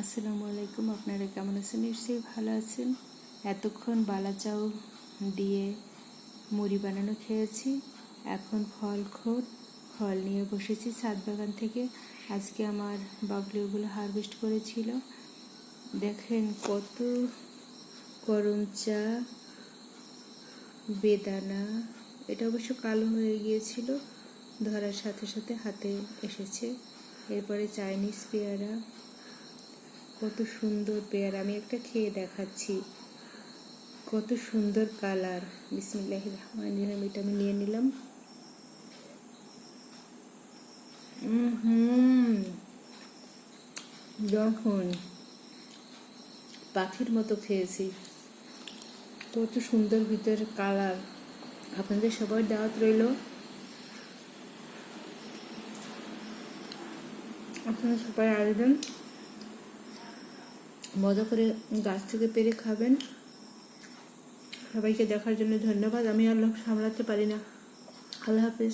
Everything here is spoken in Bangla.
আসসালামু আলাইকুম, আপনারা কেমন আছেন? নিশ্চয়ই ভালো আছেন। এতক্ষণ বালা চাউ দিয়ে মুড়ি বানানো খেয়েছি। এখন ফল খোর, ফল নিয়ে বসেছি ছাদ বাগান থেকে। আজকে আমার বাবলিওগুলো হারভেস্ট করেছিল। দেখেন কত করম চা, বেদানা, এটা অবশ্য কালো হয়ে গিয়েছিল, ধরার সাথে সাথে হাতে এসেছে। এরপরে চাইনিজ পেয়ারা কত সুন্দর পেয়ারা, আমি একটা খেয়ে দেখাচ্ছি। কত সুন্দর কালার। বিসমিল্লাহ রহমান রহিম, এটা আমি নিয়ে নিলাম। যখন পাখির মতো খেয়েছি, কত সুন্দর ভিতরে কালার। আপনাদের সবার দাওয়াত রইল। আপনারা সবাই আসবেন। মজা করে গাছ থেকে পেরে খাবেন। সবাইকে দেখার জন্য ধন্যবাদ। আমি আর লোক সামলাতে পারি না। আল্লাহ হাফিজ।